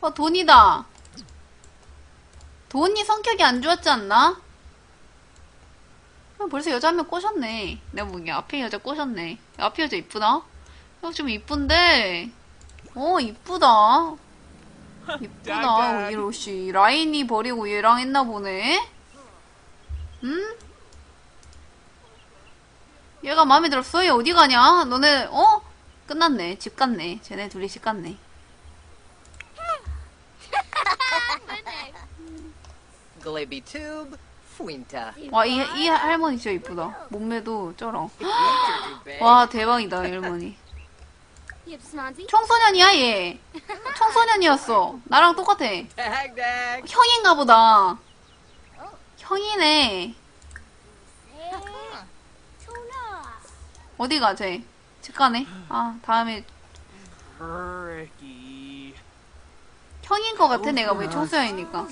어, 돈이다. 돈이 성격이 안 좋았지 않나? 어, 벌써 여자 한 명 꼬셨네. 내가 보기엔 앞에 여자 꼬셨네. 앞에 여자 이쁘다? 어, 좀 이쁜데. 어, 이쁘다. 이쁘다, 이로씨. 라인이 버리고 얘랑 했나 보네? 응? 얘가 마음에 들었어? 얘 어디 가냐? 너네, 어? 끝났네. 집 갔네. 쟤네 둘이 집 갔네. Glibby tube, fuinta. 와, 이, 이 할머니 진짜 이쁘다. 몸매도 쩔어. 와. 와, 대박이다, 이 할머니. 청소년이야, 얘. 청소년이었어. 나랑 똑같아. 형인가 보다. 형이네. 초나. 어디 가, 쟤? 집 가네. 아, 다음에 Ricky. 형인 것 같아, 내가 왜 청소년이니까.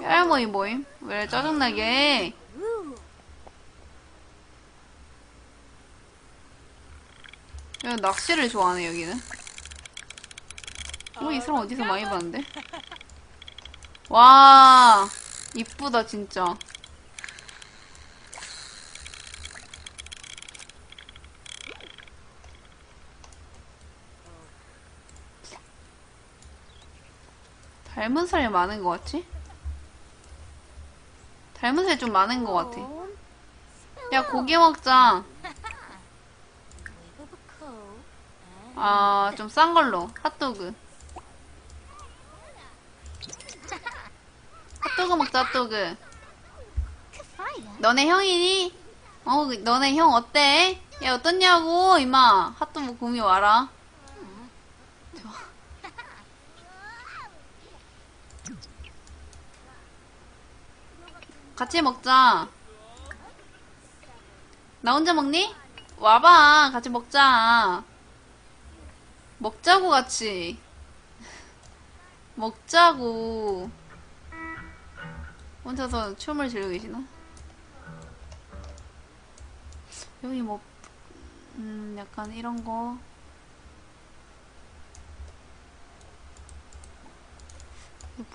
이 할머니 뭐임? 왜 짜증나게 해? 여기 낚시를 좋아하네, 여기는. 어, 이 사람 어디서 많이 봤는데? 와, 이쁘다, 진짜. 닮은 사람이 많은 것 같지? 닮은 사람이 좀 많은 것 같아. 야, 고기 먹자. 아, 좀 싼 걸로. 핫도그. 핫도그 먹자, 핫도그. 너네 형이니? 어, 너네 형 어때? 야, 어떻냐고, 임마. 핫도그 구미 와라. 같이 먹자. 나 혼자 먹니? 와봐, 같이 먹자. 먹자고, 같이. 먹자고. 혼자서 춤을 즐기고 계시나? 여기 뭐, 음, 약간 이런 거.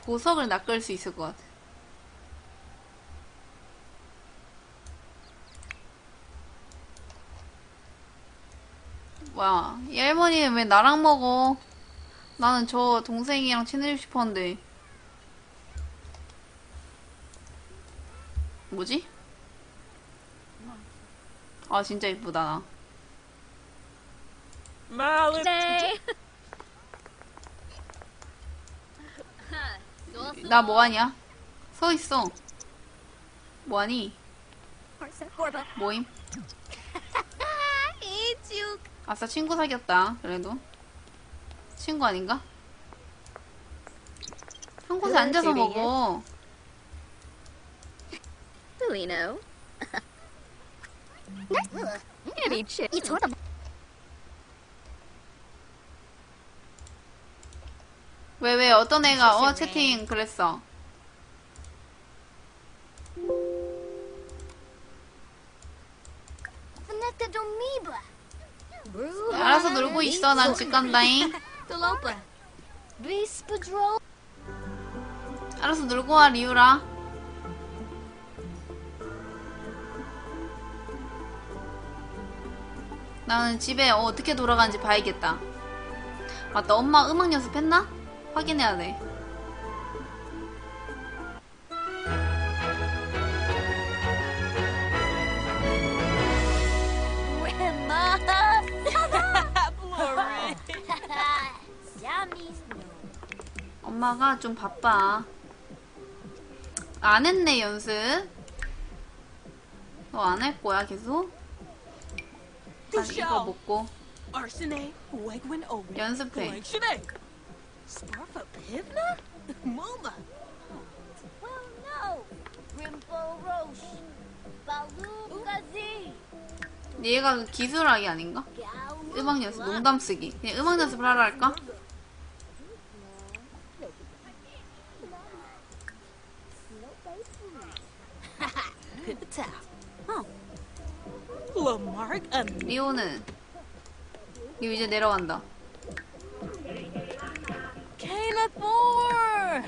보석을 낚을 수 있을 것 같아. 뭐야, 이 할머니는 왜 나랑 먹어? 나는 저 동생이랑 친해지고 싶었는데. 뭐지? 아, 진짜 이쁘다, 나. Mallet. 네. 나 뭐하냐? 서 있어. 뭐하니? 뭐임? 이쭉. 아싸, 친구 사귀었다. 그래도. 친구 아닌가? 한 곳에 앉아서 먹어. We know? Any chip? 이 저다. 왜, 왜, 어떤 애가, 어, 채팅 그랬어. Vanetta domiba. 알아서 놀고 있어. 난 집 간다잉. 알아서 놀고 와, 리우라. 나는 집에 어, 어떻게 돌아가는지 봐야겠다. 맞다, 엄마 음악 연습했나? 확인해야 돼. 엄마가 좀 바빠. 안 했네, 연습. 너 안 할 거야, 계속? 다시 이거 먹고. 연습해. 얘가 그 기술학이 아닌가? 음악 연습, 농담 쓰기. 그냥 음악 연습을 하라 할까? Pipita. Oh. Lamarck and 리오는 리오 이제 내려간다. Spar.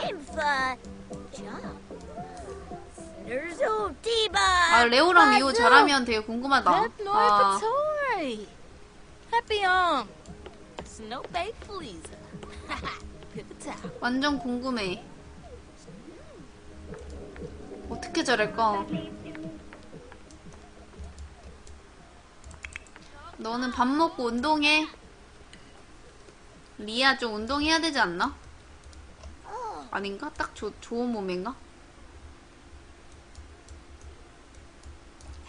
Infa. Jump. There's old Tiba. 아, 레오랑 미호 잘하면 되게 궁금하다. 아. Happy um. 완전 궁금해. 어떻게 잘할까? 너는 밥 먹고 운동해. 리아 좀 운동해야 되지 않나? 아닌가? 딱 조, 좋은 몸인가?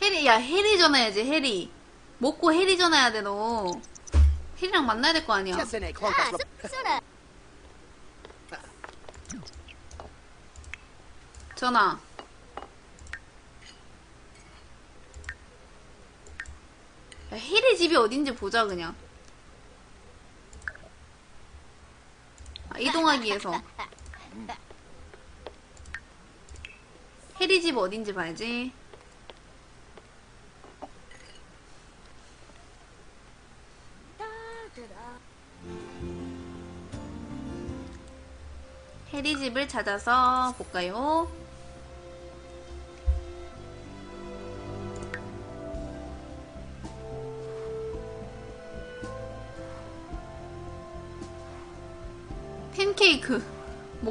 해리, 야, 해리 전화해야지, 해리. 먹고 해리 전화해야 돼, 너. 해리랑 만나야 될 거 아니야. 전화. 야, 혜리 집이 어딘지 보자, 그냥. 아, 이동하기 위해서. 혜리 집 어딘지 봐야지. 혜리 집을 찾아서 볼까요?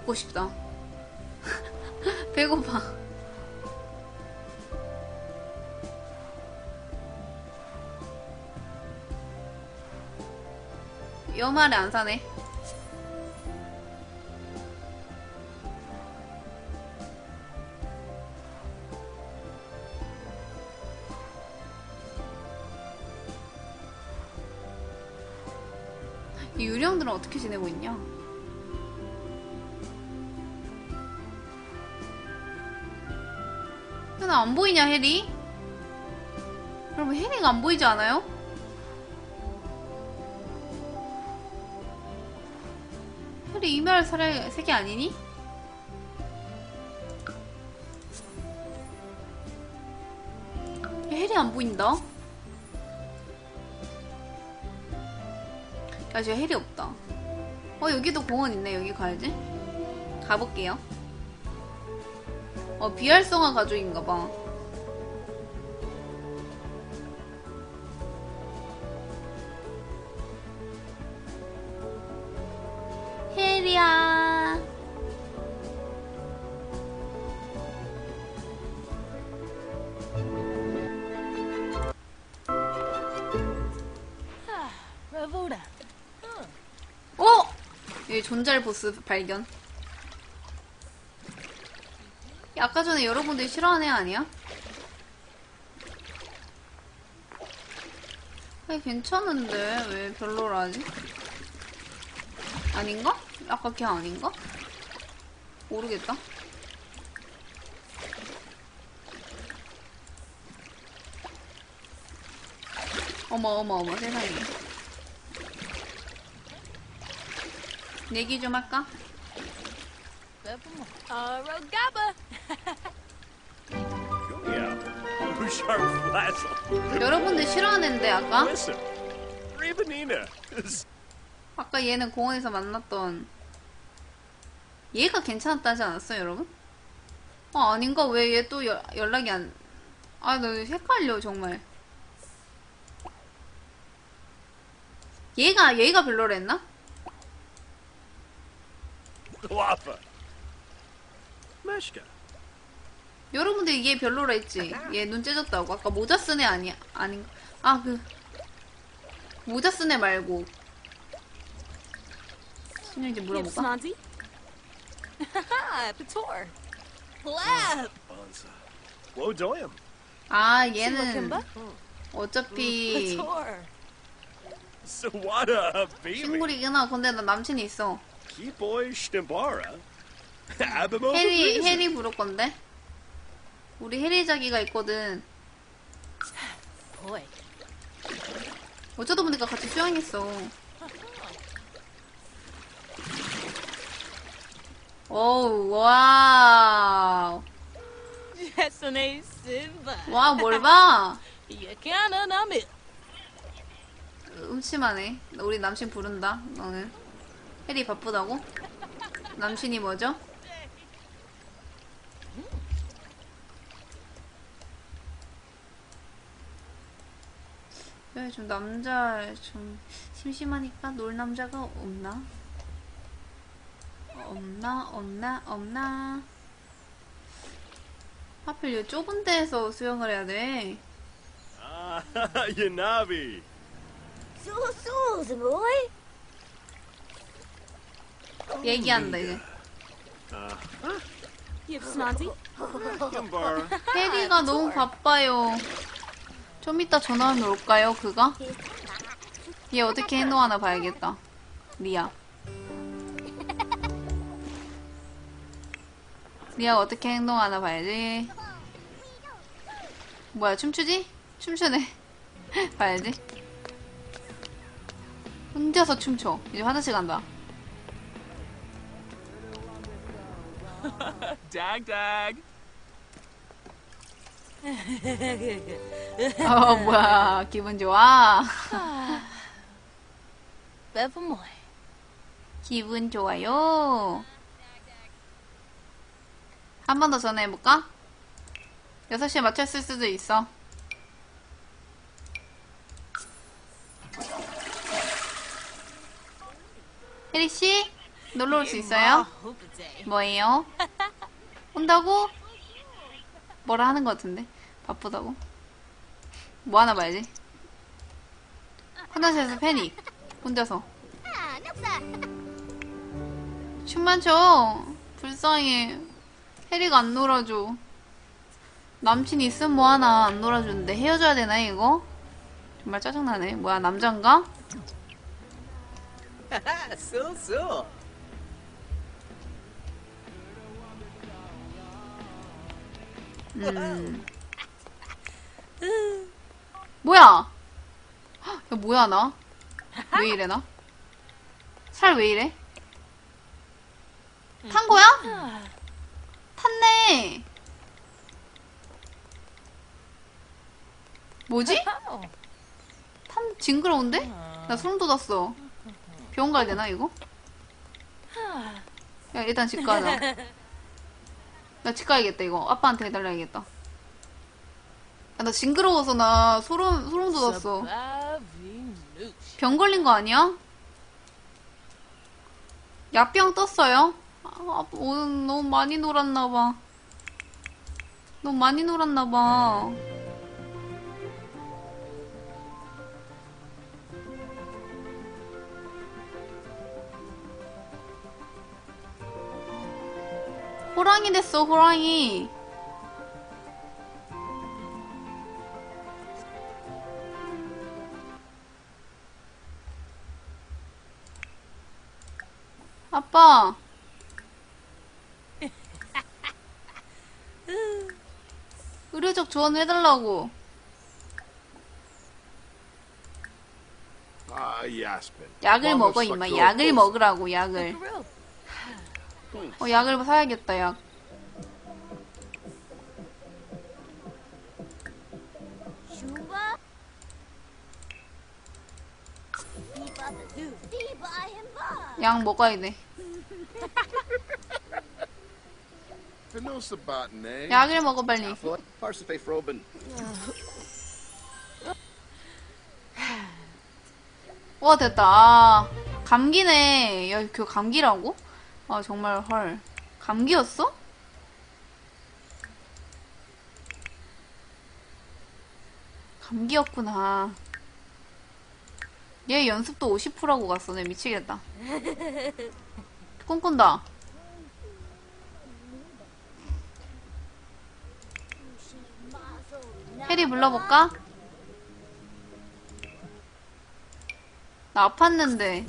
먹고 싶다. 배고파. 연말에 안 사네. 이 유령들은 어떻게 지내고 있냐? 나 안 보이냐, 해리? 여러분, 해리가 안 보이지 않아요? 해리 이메일 사례 세계 아니니? 야, 해리 안 보인다? 야, 지금 해리 없다. 어, 여기도 공원 있네. 여기 가야지. 가볼게요. 어, 비활성화 가족인가봐. Ravoda. 어? 여기 존잘 보스 발견. 아까 전에 여러분들이 싫어하는 애 아니야? 아니, 괜찮은데 왜 별로라지? 아닌가? 아까 걔 아닌가? 모르겠다. 어머 어머 어머 세상에. 내기 좀 할까? Flazzle. 여러분들 싫어하는데 아까? 아까 얘는 공원에서 만났던 얘가 괜찮았다지 않았어요, 여러분? 어, 아닌가? 왜 얘 또 연락이 안... 아, 나 헷갈려, 정말. 얘가, 얘가 별로랬나? Guapa. Meshka. 여러분들 얘 별로라 했지? 얘 눈 째졌다고. 아까 모자 쓴 애 아니야? 아닌가? 아, 그. 모자 쓴 애 말고. 신영이지 물어볼까? 아, 얘는. 어차피. 친구이긴 하 근데 나 남친이 있어. 해리, 해리 부를 건데? 우리 해리 자기가 있거든. 어쩌다 보니까 같이 수영했어. 오우, 와우. Jessone Simba. 와, 뭘 봐? 음침하네. 우리 남친 부른다, 너는. 혜리 바쁘다고? 남친이 뭐죠? 왜좀 남자 좀 심심하니까 놀 남자가 없나? 없나? 없나? 없나? 하필 이 좁은 데에서 수영을 해야 돼. Yanabi. So, so, Zamoy. 얘기한다 이제. You snazzy? Kimbara. 혜리가 너무 바빠요. 좀 이따 전화하면 올까요, 그가? 얘 어떻게 행동하나 봐야겠다. 리아. 리아 어떻게 행동하나 봐야지. 뭐야, 춤추지? 춤추네. 봐야지. 혼자서 춤춰. 이제 화장실 간다. 어, 뭐야. 기분 좋아. Bevamoy. 기분 좋아요. 한 번 더 전화해볼까? 6시에 맞췄을 수도 있어. 혜리씨, 놀러 올 수 있어요? 뭐예요? 온다고? 뭐라 하는 것 같은데? 바쁘다고? 뭐 하나 봐야지. 화장실에서 패닉. 혼자서. 춤만 춰. 불쌍해. 혜리가 안 놀아줘. 남친 있으면 뭐하나 안 놀아주는데 헤어져야 되나 이거? 정말 짜증나네. 뭐야 남잔가? so. 음. 뭐야? 헉, 야 뭐야 나? 왜 이래 나? 살 왜 이래? 탄 거야? 탔네. 뭐지? 탄 징그러운데? 나 소름 돋았어. 병원 가야 되나 이거? 야 일단 집 가자. 나 집 가야겠다 이거. 아빠한테 해달라야겠다. 야, 나 징그러워서 나 소름 소름 돋았어. 병 걸린 거 아니야? 야병 떴어요? 아, 오늘 너무 많이 놀았나 봐. 너무 많이 놀았나 봐. 호랑이 됐어, 호랑이. 아빠. 의료적 조언을 해달라고. Yaspin. 약을 먹어, 임마. 약을. 먹으라고, 약을. 어, 약을 사야겠다, 약. Shumba. Diba the zoo. Diba 약 먹어야 돼. 약을 먹어, 빨리. 와, 됐다. 아, 감기네. 야, 그 감기라고? 아, 정말 헐. 감기였어? 감기였구나. 얘 연습도 50%라고 갔어. 내 미치겠다. 꿈꾼다. 해리 불러볼까? 나 아팠는데.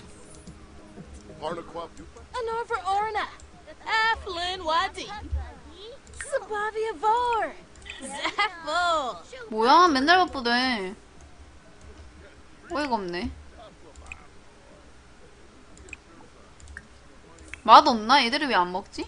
Arnaquap. An over orna. Aflin wadi. Sabavia vor. Zaffo. 뭐야, 맨날 바쁘대. 어이가 없네. 맛없나? 애들이 왜 안 먹지?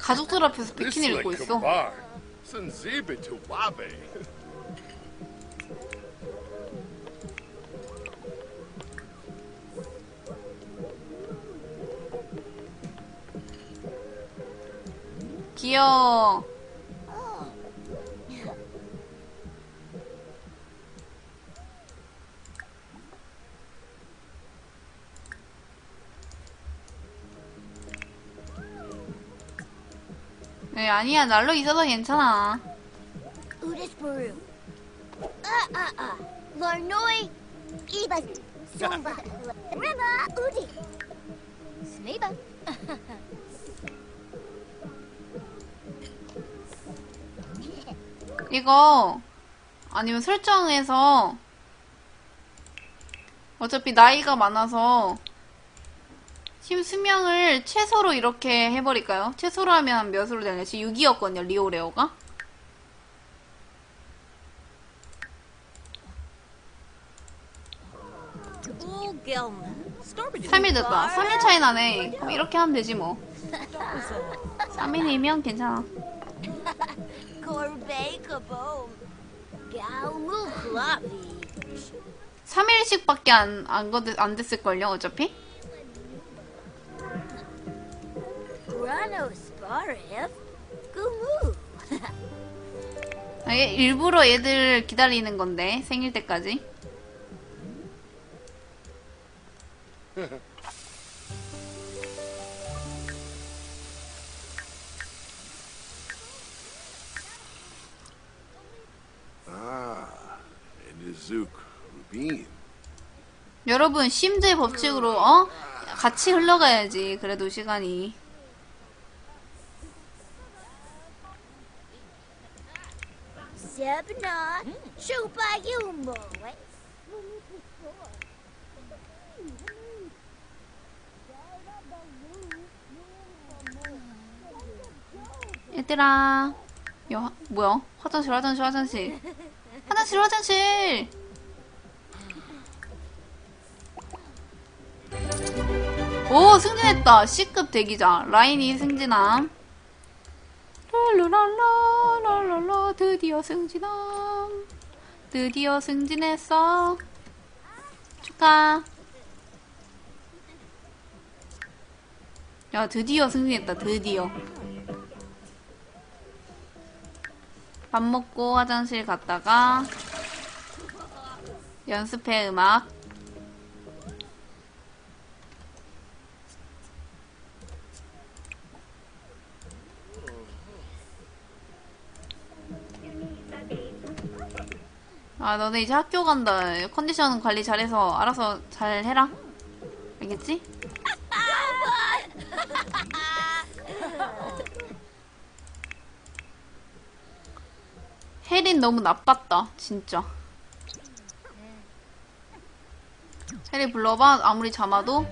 가족들 앞에서 비키니 입고 있어. 귀여워. 네, 아니야. 날로 있어서 괜찮아. Uh uh uh. Iba. Udi. 이거 아니면 설정에서 어차피 나이가 많아서 힘 수명을 최소로 이렇게 해버릴까요? 최소로 하면 몇으로 되냐? 지금 6이었거든요, 리오레오가. Bull Gelman. Stormy 3일 됐다. 3일 차이 나네. 그럼 이렇게 하면 되지 뭐. 3일이면 괜찮아. 3일씩밖에 안, 안, 거- 안 됐을걸요, 어차피? Gumu. 아, 얘 일부러 얘들 기다리는 건데, 생일 때까지. 여러분, 심즈의 법칙으로, 어? 같이 흘러가야지, 그래도 시간이. 얘들아. 야, 화- 뭐야? 화장실, 화장실, 화장실. 화장실, 화장실! 오, 승진했다. C급 대기자. 라인이 승진함. 랄랄랄라, 드디어 승진함. 드디어 승진했어. 축하. 야, 드디어 승진했다. 드디어. 밥 먹고 화장실 갔다가 연습해 음악 아 너네 이제 학교 간다 컨디션 관리 잘해서 알아서 잘 해라 알겠지? 혜린 너무 나빴다, 진짜. 혜린 불러봐, 아무리 잠아도.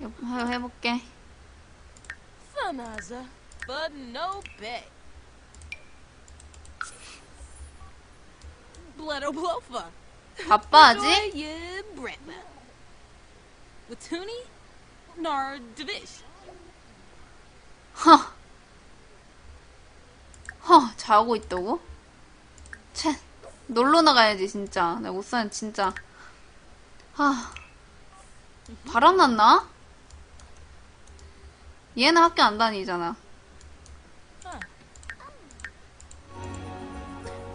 해- 해볼게. 바빠, 아직? 허. 허, 자고 있다고? 채, 놀러 나가야지, 진짜. 나 우산 진짜. 아, 바람 났나? 얘는 학교 안 다니잖아.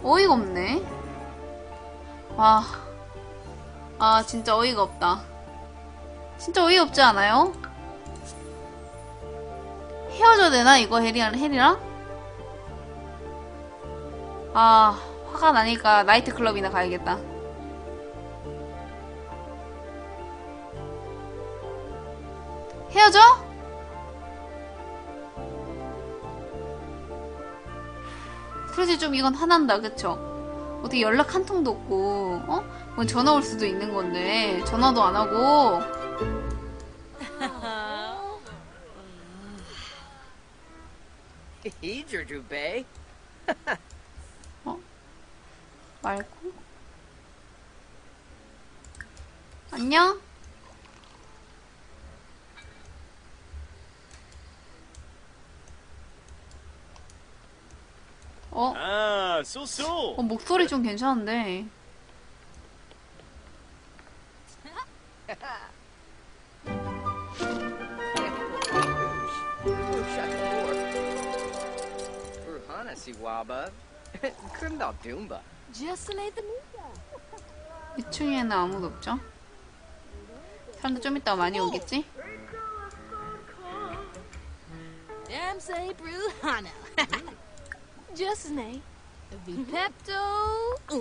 어이가 없네. 와, 아, 진짜 어이가 없다. 진짜 어이가 없지 않아요? 헤어져야 되나 이거 혜리랑 혜리랑? 아 화가 나니까 나이트클럽이나 가야겠다. 헤어져? 그래서 좀 이건 화난다, 그쵸? 어떻게 연락 한 통도 없고, 어? 뭐 전화 올 수도 있는 건데, 전화도 안 하고, Dubay. 말고. 안녕? 어? Ah. 어, 목소리 좀 괜찮은데. 2층에는 아무도 없죠? 사람들 좀 이따 많이 오겠지? Damn say Bruhana. Just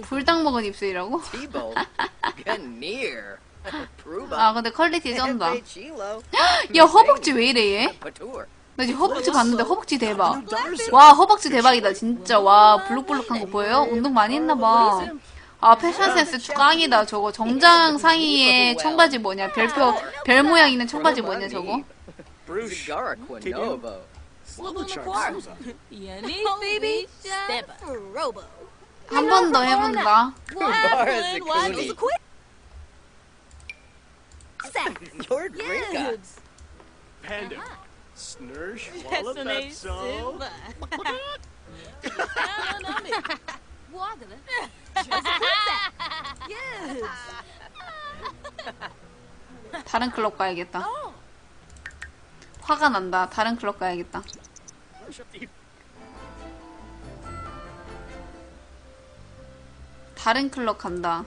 불닭 먹은 입술이라고? 아 근데 퀄리티 쩐다. 야 허벅지 왜 이래 얘? 나 지금 허벅지 봤는데 허벅지 대박. 와 허벅지 대박이다 진짜. 와 블록블록한 거 보여요? 운동 많이 했나봐. 아 패션 센스 짱이다 저거 정장 상의에 청바지 뭐냐 별표 별 모양 있는 청바지 뭐냐 저거? Bruce. Zagara Quinovo. Slip on the quarter. Yanni baby. Step. Robo. 한 번 더 해본다. Panda. Snursh. 다른 클럽 가야겠다. 화가 난다. 다른 클럽 가야겠다. 다른 클럽 간다.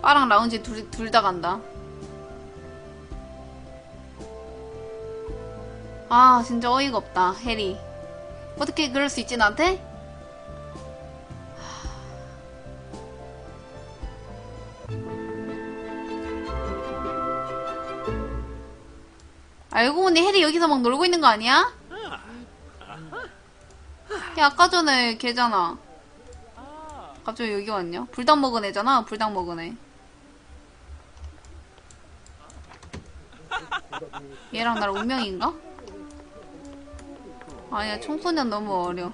빠랑 라운지 둘, 둘다 간다. 아, 진짜 어이가 없다, 해리. 어떻게 그럴 수 있지, 나한테? 알고 보니 해리 여기서 막 놀고 있는 거 아니야? 야, 아까 전에 걔잖아. 갑자기 여기 왔냐? 불닭 먹은 애잖아, 불닭 먹은 애. 얘랑 나랑 운명인가? 아니야, 청소년 너무 어려.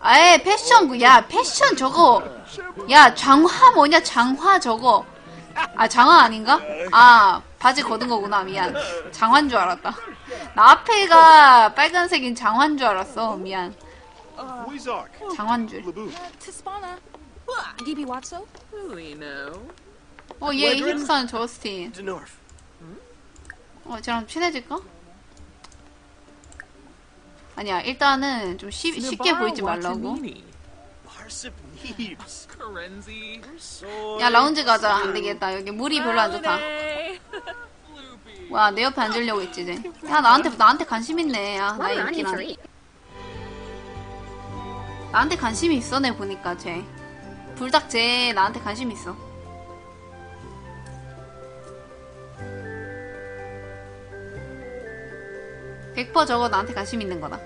아예 패션 그, 야 패션 저거 야 장화 뭐냐 장화 저거 아 장화 아닌가? 아 바지 걷은 거구나 미안 장화인 줄 알았다 나 앞에가 빨간색인 장화인 줄 알았어 미안. 장화인 줄 Laboo. Tispana. DB Watso. We know. 어얘 힙스타는 저스틴. 어 쟤랑 친해질까? 아니야 일단은 좀 쉽, 쉽게 보이지 말라고 Karenzi. So. 야 라운지 가자. 안 되겠다. 여기 물이 별로 안 좋다. 와 내 옆에 앉으려고 했지 이제. 야 나한테 나한테 관심 있네. 야나 인기 나 나한테 관심이 있어 내 보니까 쟤. 불닭 쟤 나한테 관심 있어. 백퍼 저거 나한테 관심 있는 거다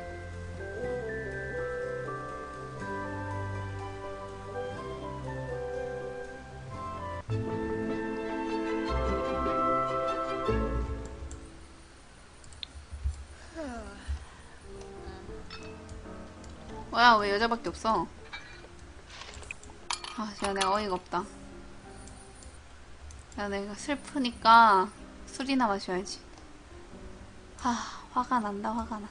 여자밖에 없어. 아 진짜 내가 어이가 없다. 야 내가 슬프니까 술이나 마셔야지. 아 화가 난다 화가 나